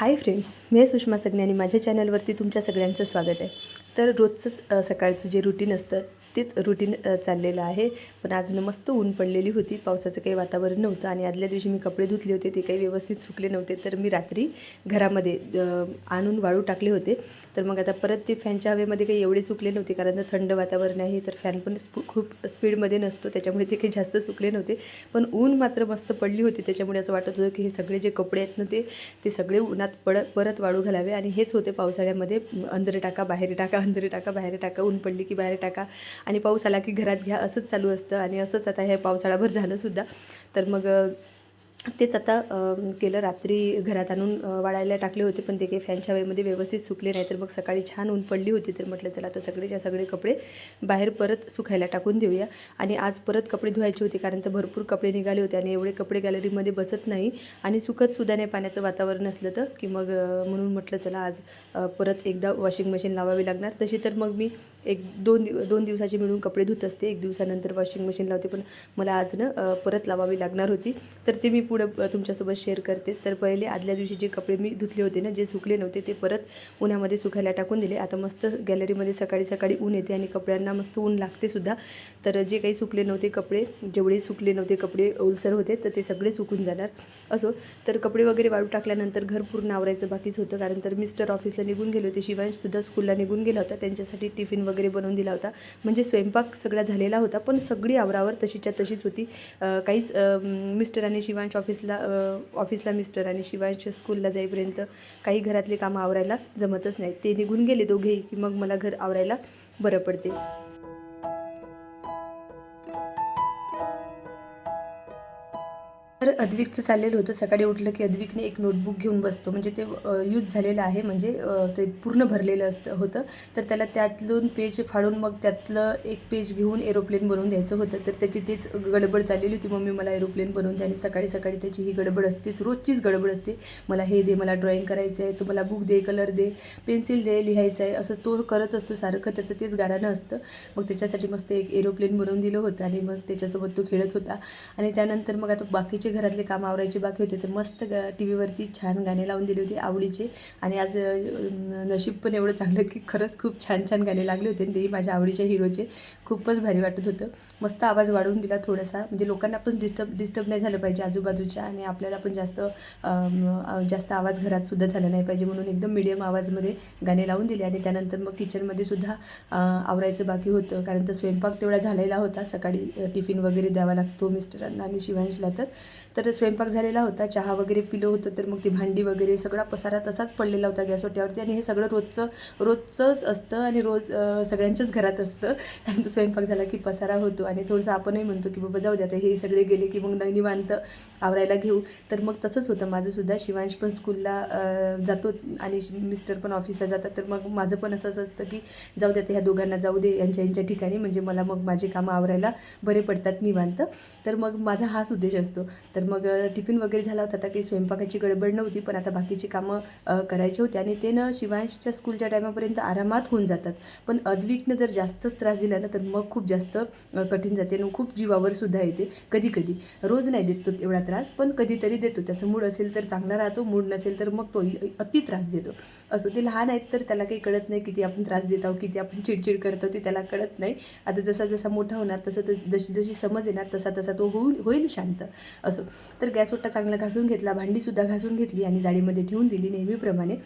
Hi friends मी सुषमा सगने आणि माझ्या चॅनलवरती तुमच्या सगळ्यांचं स्वागत आहे. तर रोजचंच सकाळचं जे रुटीन असतं तेच रुटीन चाललेलं आहे. पण आज न मस्त ऊन पडलेली होती. पावसाचं काही वातावरण नव्हतं आणि आदल्या दिवशी मी कपडे धुतले होते. ते काही व्यवस्थित सुकले नव्हते. तर मी रात्री घरामध्ये आणून वाळू टाकले होते. तर मग आता परत ते फॅनच्या हवेमध्ये काही एवढे सुकले नव्हते. कारण थंड वातावरण आहे. तर फॅन पण खूप स्पीडमध्ये नसतो. त्याच्यामुळे ते काही जास्त सुकले नव्हते. पण ऊन मात्र मस्त पडली होती. त्याच्यामुळे असं वाटत होतं की हे सगळे जे कपडे आहेत ना ते ते सगळे उन्हात पड परत वाळू घालावे. आणि हेच होते पावसाळ्यामध्ये. अंदर टाका बाहेर टाका. अंधारी टाका बाहेर टाका ऊन पडली की बाहेर टाका. आणि पाऊस आला की घरात घ्या असंच चालू असतं. आणि असंच आता हे पावसाळाभर झालंसुद्धा तर मग तेच आता केलं रात्री घरात आणून वाळायला टाकले होते पण ते काही फॅनच्या वेळेमध्ये व्यवस्थित सुकले नाही तर मग सकाळी छान ऊन पडली होती तर म्हटलं चला आता सगळेच्या सगळे कपडे बाहेर परत सुकायला टाकून देऊया. आणि आज परत कपडे धुवायचे होते कारण तर भरपूर कपडे निघाले होते आणि एवढे कपडे गॅलरीमध्ये बसत नाही. आणि सुकतसुद्धा नाही पाण्याचं वातावरण असलं तर की मग म्हणून म्हटलं चला आज परत एकदा वॉशिंग मशीन लावावी लागणार. तशी तर मग मी एक दोन दिव दोन दिवसाचे मिळून कपडे धुत असते. एक दिवसानंतर वॉशिंग मशीन लावते पण मला आज ना परत लावावी लागणार होती. तर ते मी पुढे पुढं तुमच्यासोबत शेअर करतेच तर पहिले आदल्या दिवशी जे कपडे मी धुतले होते ना जे सुकले नव्हते ते परत उन्हामध्ये सुकायला टाकून दिले. आता मस्त गॅलरीमध्ये सकाळी सकाळी ऊन येते आणि कपड्यांना मस्त ऊन लागते सुद्धा. तर जे काही सुकले नव्हते कपडे जेवढे सुकले नव्हते कपडे ओलसर होते तर ते सगळे सुकून जाणार. असो. तर कपडे वगैरे वाळू टाकल्यानंतर घर पूर्ण आवरायचं बाकीच होतं कारण तर मिस्टर ऑफिसला निघून गेले होते. शिवांशसुद्धा स्कूलला निघून गेला होता. त्यांच्यासाठी टिफिन वगैरे बनवून दिला होता. म्हणजे स्वयंपाक सगळा झालेला होता पण सगळी आवरावर तशीच्या तशीच होती. काहीच मिस्टर आणि शिवांश ऑफिसला ऑफिसला मिस्टर आणि शिवांश स्कूलला जाईपर्यंत काही घरातली कामं आवरायला जमतच नाही ते निघून गेले दोघेही की मग मला घर आवरायला बरं पडते. तर अद्विकचं चाललेलं होतं. सकाळी उठलं की अद्विकने एक नोटबुक घेऊन बसतो. म्हणजे ते यूज झालेलं आहे. म्हणजे ते पूर्ण भरलेलं असतं होतं. तर त्याला त्यातून पेज फाडून मग त्यातलं एक पेज घेऊन एरोप्लेन बनवून द्यायचं होतं. तर त्याची तेच गडबड चाललेली होती. मम्मी मला एरोप्लेन बनवून द्या आणि सकाळी सकाळी त्याची ही गडबड असतेच रोजचीच गडबड असते. मला हे दे मला ड्रॉइंग करायचं आहे. तू मला बुक दे कलर दे पेन्सिल दे लिहायचं आहे. असं तो करत असतो सारखं. त्याचं तेच गाणं असतं. मग त्याच्यासाठी मस्त एक एरोप्लेन बनवून दिलं होतं. आणि मग त्याच्यासोबत तो खेळत होता. आणि त्यानंतर मग आता बाकीचे घरातले काम आवरायची बाकी होते तर मस्त ग टी व्हीवरती छान गाणे लावून दिले होते आवडीचे. आणि आज नशीब पण एवढं चांगलं की खरंच खूप छान छान गाणे लागले होते आणि तेही माझ्या आवडीच्या हिरोचे. खूपच भारी वाटत होतं. मस्त आवाज वाढवून दिला थोडासा. म्हणजे लोकांना पण डिस्टर्ब डिस्टर्ब नाही झालं पाहिजे आजूबाजूच्या आणि आपल्याला पण जास्त जास्त आवाज घरात सुद्धा झाला नाही पाहिजे म्हणून एकदम मिडियम आवाजमध्ये गाणे लावून दिले. आणि त्यानंतर मग किचनमध्ये सुद्धा आवरायचं बाकी होतं. कारण तर स्वयंपाक तेवढा झालेला होता. सकाळी टिफिन वगैरे द्यावा लागतो मिस्टरांना आणि शिवांशला तर. तर स्वयंपाक झालेला होता चहा वगैरे पिलो होतं तर मग ती भांडी वगैरे सगळा पसारा तसाच पडलेला होता गॅसवट्यावरती आणि हे सगळं रोजचं रोजचंच असतं आणि रोज सगळ्यांच्याच घरात असतं. कारण तो स्वयंपाक झाला की पसारा होतो आणि थोडंसं आपणही म्हणतो की बाबा जाऊ द्या हे सगळे गेले की मग न- निवांत आवरायला घेऊ. तर मग तसंच होतं. माझंसुद्धा शिवांश पण स्कूलला जातो आणि शि- मिस्टर पण ऑफिसला जातात. तर मग माझं पण असंच असतं की जाऊ द्या ह्या दोघांना जाऊ दे यांच्या यांच्या ठिकाणी. म्हणजे मला मग माझी कामं आवरायला बरे पडतात निवांत. तर मग माझा हाच उद्देश असतो. तर मग टिफिन वगैरे झाला होता आता काही स्वयंपाकाची गडबड नव्हती पण आता बाकीची कामं करायची होती आणि ते ना शिवांशच्या स्कूलच्या टायमापर्यंत आरामात होऊन जातात. पण अद्विकनं जर जास्तच त्रास दिला ना तर मग खूप जास्त कठीण जाते आणि खूप जीवावर सुद्धा येते कधी कधी रोज नाही देत तो एवढा त्रास पण कधीतरी देतो. त्याचं मूड असेल तर चांगला राहतो मूड नसेल तर मग तो अति त्रास देतो. असो ते लहान आहेत तर त्याला काही कळत नाही किती आपण त्रास देत आहोत किती आपण चिडचिड करतो ते त्याला कळत नाही. आता जसा जसा मोठा होणार तसं तस जशी जशी समज येणार तसा तसा तो होऊन होईल शांत. असो तर गॅस चांगला घासून घेतला भांडीसुद्धा घासून घेतली आणि जाळीमध्ये ठेवून दिली नेहमीप्रमाणे.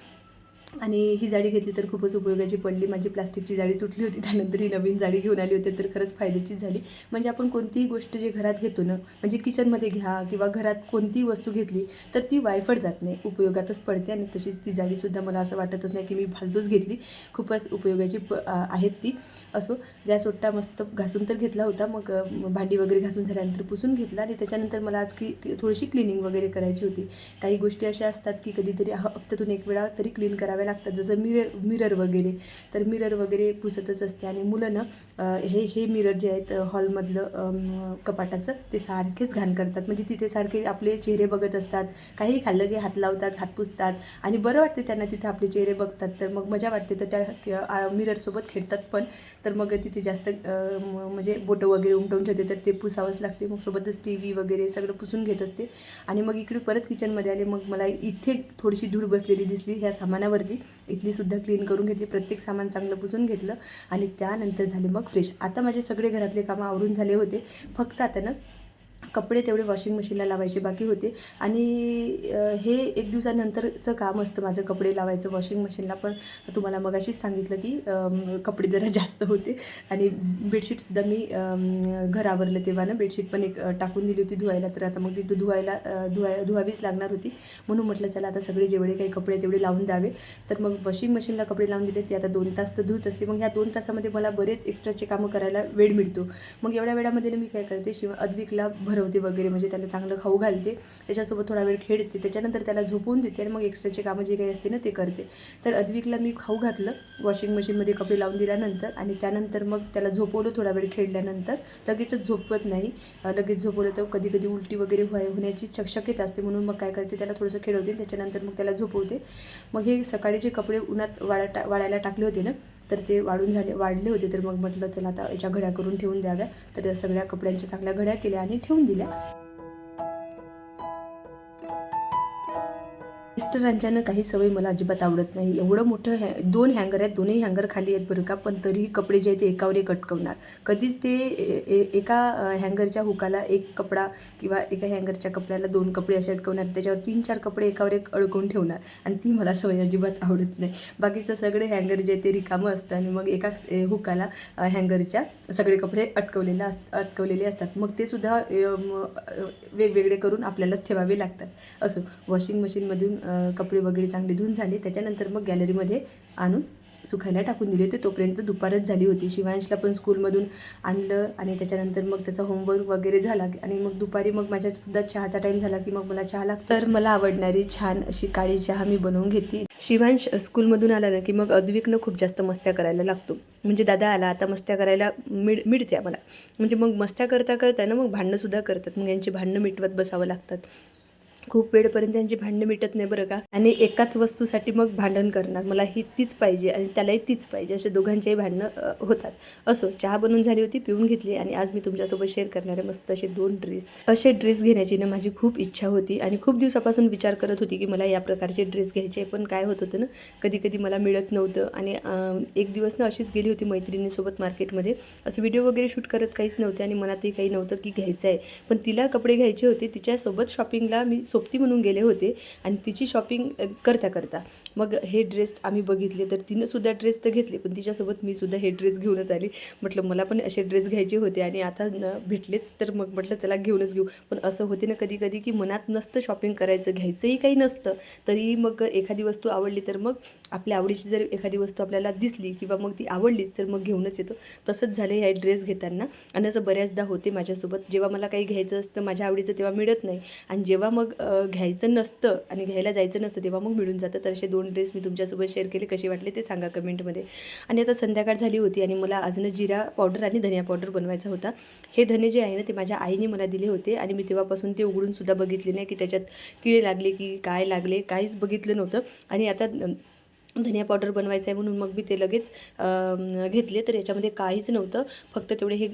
आणि ही जाळी घेतली तर खूपच उपयोगाची पडली. माझी प्लास्टिकची जाळी तुटली होती त्यानंतर ही नवीन जाळी घेऊन आली होती तर खरंच फायद्याचीच झाली. म्हणजे आपण कोणतीही गोष्ट जे घरात घेतो ना म्हणजे किचनमध्ये घ्या किंवा घरात कोणतीही वस्तू घेतली तर ती वायफट जात नाही. उपयोगातच पडते आणि तशीच ती जाळीसुद्धा मला असं वाटतच नाही की मी फालतूच घेतली. खूपच उपयोगाची प आहेत ती. असो गॅस ओट्टा मस्त घासून तर घेतला होता. मग भांडी वगैरे घासून झाल्यानंतर पुसून घेतला आणि त्याच्यानंतर मला आज की थोडीशी क्लिनिंग वगैरे करायची होती. काही गोष्टी अशा असतात की कधीतरी हप्त्यातून एक वेळा तरी क्लीन कराव्या ठेवाव्या लागतात. जसं मिरर मिरर वगैरे. तर मिरर वगैरे पुसतच असते. आणि मुलं ना हे हे मिरर जे आहेत हॉलमधलं कपाटाचं ते सारखेच घाण करतात. म्हणजे तिथे सारखे आपले चेहरे बघत असतात. काही खाल्लं की हात लावतात हात पुसतात. आणि बरं वाटते त्यांना तिथे आपले चेहरे बघतात. तर मग मजा वाटते. तर त्या मिररसोबत खेळतात पण. तर मग तिथे जास्त म्हणजे बोटं वगैरे उमटवून ठेवते. तर ते पुसावंच लागते. मग सोबतच टी व्ही वगैरे सगळं पुसून घेत असते. आणि मग इकडे परत किचनमध्ये आले. मग मला इथे थोडीशी धूळ बसलेली दिसली. ह्या सामानावरती इथली सुद्धा क्लीन करून घेतली. प्रत्येक सामान चांगलं पुसून घेतलं. आणि त्यानंतर झाले मग फ्रेश आता माझे सगळे घरातले कामं आवरून झाले होते. फक्त आता ना कपडे तेवढे वॉशिंग मशीनला लावायचे बाकी होते. आणि हे एक दिवसानंतरचं काम असतं माझं कपडे लावायचं वॉशिंग मशीनला पण तुम्हाला मगाशीच सांगितलं की कपडे जरा जास्त होते. आणि बेडशीटसुद्धा मी घरावरलं घर तेव्हा ना बेडशीट पण एक टाकून दिली होती धुवायला. तर आता मग ती धुवायला धुवाय धुवावीच लागणार होती. म्हणून म्हटलं चला आता सगळे जेवढे काही कपडे तेवढे लावून द्यावे. तर मग वॉशिंग मशीनला कपडे लावून दिले. ती आता दोन तास तर धुत असते. मग ह्या दोन तासामध्ये मला बरेच एक्स्ट्राचे कामं करायला वेळ मिळतो. मग एवढ्या वेळामध्ये मी काय करते शिव अद्विकला भरवते वगैरे म्हणजे त्याला चांगलं खाऊ घालते. त्याच्यासोबत थोडा वेळ खेळते. त्याच्यानंतर त्याला झोपवून देते आणि मग एक्स्ट्राचे कामं जे काही असते ना ते करते. तर अद्विकला मी खाऊ घातलं वॉशिंग मशीनमध्ये कपडे लावून दिल्यानंतर आणि त्यानंतर मग त्याला झोपवलं थोडा वेळ खेळल्यानंतर. लगेचच झोपवत नाही. लगेच झोपवलं तर कधी कधी उलटी वगैरे व्हाय होण्याची शक- शक्यता असते. म्हणून मग काय करते त्याला थोडंसं खेळवते त्याच्यानंतर मग त्याला झोपवते. मग हे सकाळी जे कपडे उन्हात वाळा टा वाळायला टाकले होते ना तर ते वाढून झाले वाढले होते. तर मग म्हटलं चला आता याच्या घड्या करून ठेवून द्याव्या. तर सगळ्या कपड्यांच्या चांगल्या घड्या केल्या आणि ठेवून दिल्या. मिस्टरांच्या काही सवय मला अजिबात आवडत नाही. एवढं मोठं हॅ दोन हँगर आहेत दोन्ही हँगर खाली आहेत बरं का पण तरीही कपडे जे आहेत ते एकावर एक अटकवणार. कधीच ते ए- एका हँगरच्या हुकाला एक कपडा किंवा एका हँगरच्या कपड्याला दोन कपडे असे अटकवणार त्याच्यावर तीन चार कपडे एकावर एक अडकवून ठेवणार आणि ती मला सवय अजिबात आवडत नाही. बाकीचं सगळे हँगर जे आहे ते रिकामं असतं आणि मग एका हुकाला हँगरच्या सगळे कपडे अटकवलेले अस अटकवलेले असतात. मग ते सुद्धा वेगवेगळे करून आपल्यालाच ठेवावे लागतात. असं वॉशिंग मशीनमधून कपडे वगैरे चांगले धुवून झाले. त्याच्यानंतर मग गॅलरीमध्ये आणून सुखायला टाकून दिले होते. तोपर्यंत दुपारच झाली होती. शिवांशला पण स्कूलमधून आणलं आणि त्याच्यानंतर मग त्याचा होमवर्क वगैरे झाला आणि मग दुपारी मग माझ्यासुद्धा चहाचा टाईम झाला की मग मला चहा लागतो. तर मला आवडणारी छान अशी काळी चहा मी बनवून घेतली. शिवांश स्कूलमधून आला ना की मग अद्विकनं खूप जास्त मस्त्या करायला लागतो. म्हणजे दादा आला आता मस्त्या करायला मिळ मिळते आम्हाला म्हणजे मग मस्त्या करता करता ना मग भांडणंसुद्धा करतात. मग यांची भांडणं मिटवत बसावं लागतात. खूप वेळपर्यंत त्यांची भांडणं मिटत नाही बरं का? आणि एकाच वस्तूसाठी मग भांडण करणार. मला ही तीच पाहिजे आणि त्यालाही तीच पाहिजे. असे दोघांचेही भांडणं होतात. असो चहा बनवून झाली होती पिऊन घेतली आणि आज मी तुमच्यासोबत शेअर करणार आहे मस्त असे दोन ड्रेस असे ड्रेस घेण्याची ना माझी खूप इच्छा होती आणि खूप दिवसापासून विचार करत होती की मला या प्रकारचे ड्रेस घ्यायचे पण काय होत होतं ना कधी कधी मला मिळत नव्हतं आणि एक दिवस ना अशीच गेली होती मैत्रिणीसोबत मार्केटमध्ये. असं व्हिडिओ वगैरे शूट करत काहीच नव्हते आणि मनातही काही नव्हतं की घ्यायचं आहे. पण तिला कपडे घ्यायचे होते. तिच्यासोबत शॉपिंगला मी सोबती म्हणून गेले होते आणि तिची शॉपिंग करता करता. मग हे ड्रेस आम्ही बघितले तर तिनं सुद्धा ड्रेस तर घेतले पण तिच्यासोबत मी सुद्धा हे ड्रेस घेऊनच आली. म्हटलं मला पण असे ड्रेस घ्यायचे होते आणि आता न भेटलेच तर मग म्हटलं चला घेऊनच घेऊ. पण असं होते ना कधी कधी की मनात नसतं शॉपिंग करायचं घ्यायचंही काही नसतं. तरी मग एखादी वस्तू आवडली तर मग आपल्या आवडीची जर एखादी वस्तू आपल्याला दिसली किंवा मग ती आवडलीच तर मग घेऊनच येतो. तसंच झालं हे ड्रेस घेताना. आणि असं बऱ्याचदा होते माझ्यासोबत. जेव्हा मला काही घ्यायचं असतं माझ्या आवडीचं तेव्हा मिळत नाही. आणि जेव्हा मग घ्यायचं नसतं आणि घ्यायला जायचं नसतं तेव्हा मग मिळून जातं. तर असे दोन ड्रेस मी तुमच्यासोबत शेअर केले. कसे वाटले ते सांगा कमेंटमध्ये. आणि आता संध्याकाळ झाली होती आणि मला अजून जिरा पावडर आणि धनिया पावडर बनवायचा होता. हे धने जे आहे ना ते माझ्या आईने मला दिले होते आणि मी तेव्हापासून ते उघडूनसुद्धा बघितले नाही की त्याच्यात किडे लागले की काय लागले काहीच बघितलं नव्हतं. आणि आता धनिया पावडर बनवायचं आहे म्हणून मग मी ते लगेच घेतले. तर याच्यामध्ये काहीच नव्हतं. फक्त तेवढे हे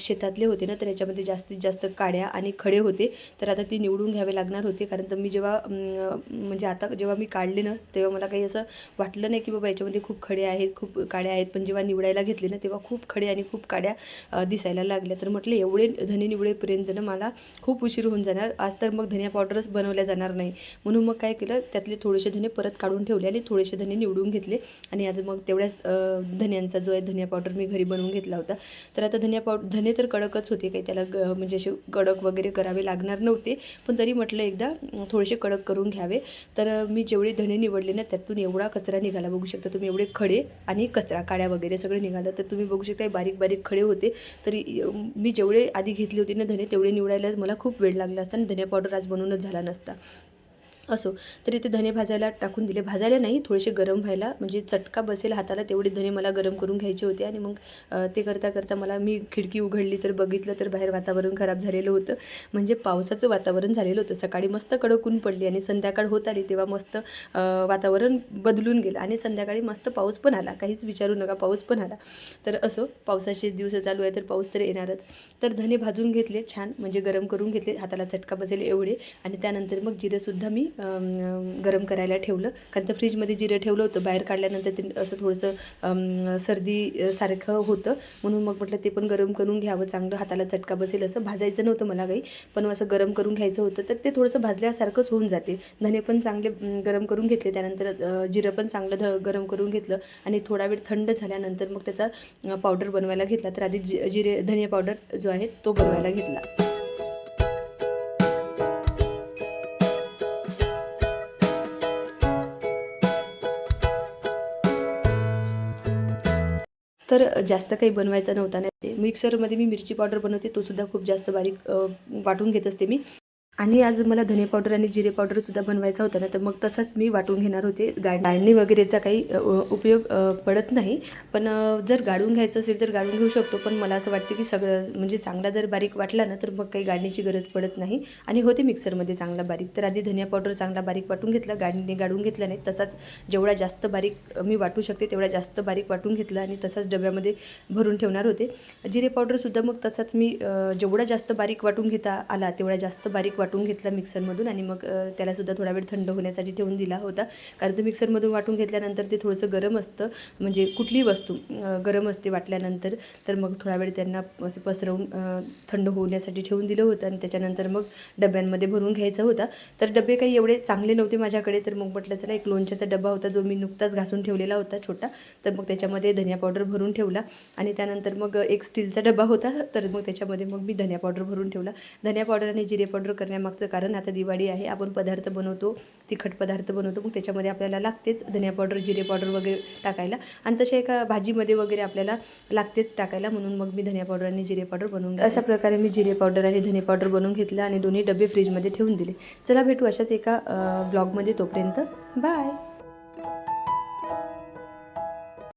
शेतातले होते ना तर याच्यामध्ये जास्तीत जास्त काड्या आणि खडे होते. तर आता ती निवडून घ्यावे लागणार होते. कारण तर मी जेव्हा म्हणजे आता जेव्हा मी काढले ना तेव्हा मला काही असं वाटलं नाही की बाबा याच्यामध्ये खूप खडे आहेत खूप काड्या आहेत. पण जेव्हा निवडायला घेतले ना तेव्हा खूप खडे आणि खूप काड्या दिसायला लागल्या. तर म्हटलं एवढे धने निवडेपर्यंत ना मला खूप उशीर होऊन जाणार. आज तर मग धनिया पावडरच बनवल्या जाणार नाही. म्हणून मग काय केलं त्यातले थोडेसे धने परत काढून ठेवले आणि थोडेसे धने निवडून घेतले. आणि आता मग तेवढ्याच धन्यांचा जो आहे धनिया पावडर मी घरी बनवून घेतला होता. तर आता धनिया पावडर धने तर कडकच होते. काही त्याला ग म्हणजे असे कडक वगैरे करावे लागणार नव्हते. पण तरी म्हटलं एकदा थोडेसे कडक करून घ्यावे. तर मी जेवढे धने निवडले ना त्यातून एवढा कचरा निघाला. बघू शकता तुम्ही एवढे खडे आणि कचरा काड्या वगैरे सगळे निघालं. तर तुम्ही बघू शकता बारीक बारीक खडे होते. तरी मी जेवढे आधी घेतले होते ना धने तेवढे निवडायला मला खूप वेळ लागला असता. आणि धनिया पावडर आज बनवूनच झाला नसता. असो तरी ते धने भाजायला टाकून दिले. भाजायला नाही थोडेसे गरम व्हायला. म्हणजे चटका बसेल हाताला तेवढे धने मला गरम करून घ्यायचे होते आणि मग ते करता करता मला मी खिडकी उघडली तर बघितलं तर बाहेर वातावरण खराब झालेलं होतं. म्हणजे पावसाचं वातावरण झालेलं होतं. सकाळी मस्त कडक ऊन पडली आणि संध्याकाळ होत आली तेव्हा मस्त वातावरण बदलून गेलं. आणि संध्याकाळी मस्त पाऊस पण आला. काहीच विचारू नका पाऊस पण आला. तर असो पावसाचे दिवस चालू आहे तर पाऊस तर येणारच. तर धने भाजून घेतले छान. म्हणजे गरम करून घेतले. हाताला चटका बसेल एवढे. आणि त्यानंतर मग जिरंसुद्धा मी गरम करायला ठेवलं. कारण तर फ्रीजमध्ये जिरं ठेवलं होतं बाहेर काढल्यानंतर ते असं थोडंसं सर्दी सारखं होतं. म्हणून मग म्हटलं ते पण गरम करून घ्यावं चांगलं हाताला चटका बसेल असं. भाजायचं नव्हतं मला काही पण असं गरम करून घ्यायचं होतं तर ते थोडंसं भाजल्यासारखंच होऊन जाते. धने पण चांगले गरम करून घेतले. त्यानंतर जिरं पण चांगलं ध गरम करून घेतलं. आणि थोडा वेळ थंड झाल्यानंतर मग त्याचा पावडर बनवायला घेतला. तर आधी जि जिरे धने पावडर जो आहे तो बनवायला घेतला. तर जास्त काही बनवायचं नव्हता नाही ते मिक्सरमध्ये मी मिरची पावडर बनवते तो सुद्धा खूप जास्त बारीक वाटून घेत असते मी. आणि आज मला धने पावडर आणि जिरे पावडरसुद्धा बनवायचा होता ना तर मग तसाच मी वाटून घेणार होते. गा गाळणी वगैरेचा काही उपयोग पडत नाही. पण जर गाळून घ्यायचं असेल तर गाळून घेऊ शकतो. पण मला असं वाटतं की सगळं म्हणजे चांगला जर बारीक वाटला ना तर मग काही गाळणीची गरज पडत नाही. आणि होते मिक्सरमध्ये चांगला बारीक. तर आधी धनिया पावडर चांगला बारीक वाटून घेतला. गाळणीने गाळून घेतला नाही. तसाच जेवढा जास्त बारीक मी वाटू शकते तेवढा जास्त बारीक वाटून घेतला आणि तसाच डब्यामध्ये भरून ठेवणार होते. जिरे पावडरसुद्धा मग तसाच मी जेवढा जास्त बारीक वाटून घेता आला तेवढा जास्त बारीक वाटून घेतला मिक्सरमधून आणि मग त्यालासुद्धा थोडा वेळ थंड होण्यासाठी ठेवून दिला होता. कारण तर मिक्सरमधून वाटून घेतल्यानंतर ते थोडंसं गरम असतं. म्हणजे कुठलीही वस्तू गरम असते वाटल्यानंतर तर मग थोडा वेळ त्यांना असं पसरवून थंड होण्यासाठी ठेवून दिलं होतं आणि त्याच्यानंतर मग डब्यांमध्ये भरून घ्यायचा होता. तर डबे काही एवढे चांगले नव्हते माझ्याकडे तर मग म्हटलं चला एक लोणच्याचा डबा होता जो मी नुकताच घासून ठेवलेला होता छोटा. तर मग त्याच्यामध्ये धनिया पावडर भरून ठेवला आणि त्यानंतर मग एक स्टीलचा डबा होता तर मग त्याच्यामध्ये मग मी धनिया पावडर भरून ठेवला. धनिया पावडर आणि जिरे पावडर करण्यामागचं कारण आता दिवाळी आहे आपण पदार्थ बनवतो तिखट पदार्थ बनवतो मग त्याच्यामध्ये आपल्याला लागतेच धनिया पावडर जिरे पावडर वगैरे टाकायला. आणि तशा एका भाजीमध्ये वगैरे आपल्याला लागतेच टाकायला म्हणून मग मी धनिया पावडर आणि जिरे पावडर बनवून अशा प्रकारे मी जिरे पावडर आणि धने पावडर बनवून घेतलं आणि दोन्ही डबे फ्रीजमध्ये ठेवून दिले. चला भेटू अशाच एका ब्लॉगमध्ये तोपर्यंत. बाय